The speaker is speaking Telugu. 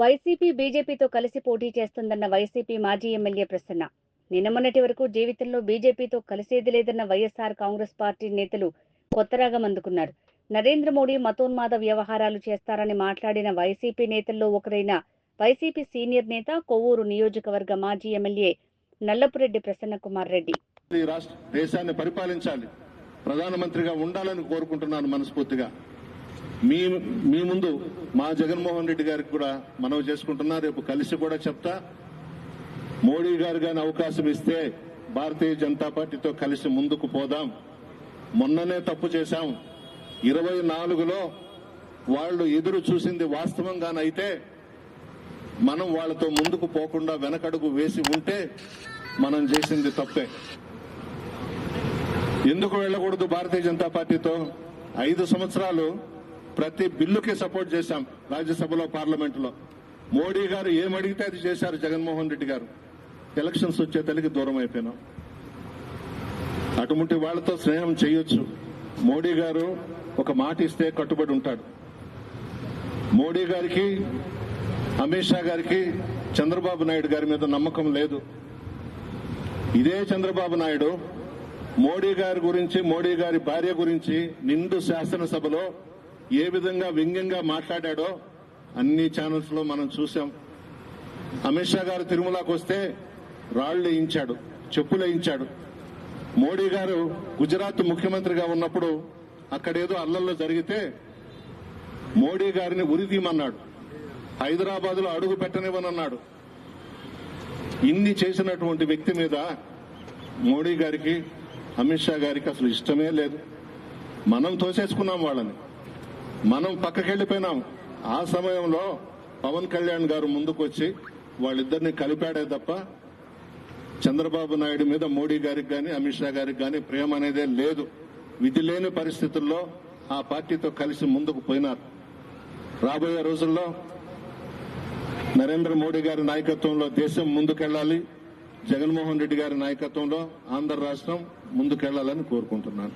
వైసీపీ బీజేపీతో కలిసి పోటీ చేస్తుందన్న వైసీపీ మాజీ ఎమ్మెల్యే ప్రసన్న. నిన్న మొన్నటి వరకు జీవితంలో బీజేపీతో కలిసేది లేదన్న వైఎస్ఆర్ కాంగ్రెస్ పార్టీ నేతలు కొత్త రాగం అందుకున్నారు. నరేంద్ర మోడీ మతోన్మాద వ్యవహారాలు చేస్తారని మాట్లాడిన వైసీపీ నేతల్లో ఒకరైన వైసీపీ సీనియర్ నేత కొవ్వూరు నియోజకవర్గ మాజీ ఎమ్మెల్యే నల్లపురెడ్డి ప్రసన్న కుమార్ రెడ్డి. దేశాన్ని పరిపాలించాలి. ప్రధానమంత్రిగా ఉండాలని కోరుకుంటున్నాను మనస్ఫూర్తిగా. మీ మీ ముందు మా జగన్మోహన్ రెడ్డి గారికి కూడా మనవి చేసుకుంటున్నా రేపు కలిసి కూడా చెప్తా. మోడీ గారు గాని అవకాశం ఇస్తే భారతీయ జనతా పార్టీతో కలిసి ముందుకు పోదాం. మొన్ననే తప్పు చేశాం. ఇరవై నాలుగులో వాళ్ళు ఎదురు చూసింది వాస్తవంగానైతే మనం వాళ్ళతో ముందుకు పోకుండా వెనకడుగు వేసి ఉంటే మనం చేసింది తప్పే. ఎందుకు వెళ్ళకూడదు భారతీయ జనతా పార్టీతో? ఐదు సంవత్సరాలు ప్రతి బిల్లుకి సపోర్ట్ చేశాం రాజ్యసభలో పార్లమెంటులో. మోడీ గారు ఏమడిగితే అది చేశారు జగన్మోహన్ రెడ్డి గారు. ఎలక్షన్స్ వచ్చే తల్లికి దూరం అయిపోయినాం. అటువంటి వాళ్ళతో స్నేహం చేయొచ్చు. మోడీ గారు ఒక మాట ఇస్తే కట్టుబడి ఉంటాడు. మోడీ గారికి అమిత్ షా గారికి చంద్రబాబు నాయుడు గారి మీద నమ్మకం లేదు. ఇదే చంద్రబాబు నాయుడు మోడీ గారి గురించి మోడీ గారి భార్య గురించి నిండు శాసనసభలో ఏ విధంగా వ్యంగ్యంగా మాట్లాడాడో అన్ని ఛానల్స్లో మనం చూసాం. అమిత్ షా గారు తిరుమలకు వస్తే రాళ్ళు వేయించాడు చెప్పులు వేయించాడు. మోడీ గారు గుజరాత్ ముఖ్యమంత్రిగా ఉన్నప్పుడు అక్కడేదో అల్లల్లో జరిగితే మోడీ గారిని ఉరిదీమన్నాడు హైదరాబాద్లో అడుగు పెట్టనివ్వనన్నాడు. ఇన్ని చేసినటువంటి వ్యక్తి మీద మోడీ గారికి అమిత్ షా గారికి అసలు ఇష్టమే లేదు. మనం తోసేసుకున్నాం వాళ్ళని. మనం పక్కకెళ్ళిపోయినాం ఆ సమయంలో పవన్ కళ్యాణ్ గారు ముందుకు వచ్చి వాళ్ళిద్దరిని కలిపాడే తప్ప చంద్రబాబు నాయుడు మీద మోడీ గారికి కానీ అమిత్ షా గారికి కానీ ప్రేమ అనేదే లేదు. విధి లేని పరిస్థితుల్లో ఆ పార్టీతో కలిసి ముందుకు పోయినారు. రాబోయే రోజుల్లో నరేంద్ర మోడీ గారి నాయకత్వంలో దేశం ముందుకెళ్ళాలి జగన్మోహన్ రెడ్డి గారి నాయకత్వంలో ఆంధ్ర రాష్ట్రం ముందుకెళ్ళాలని కోరుకుంటున్నాను.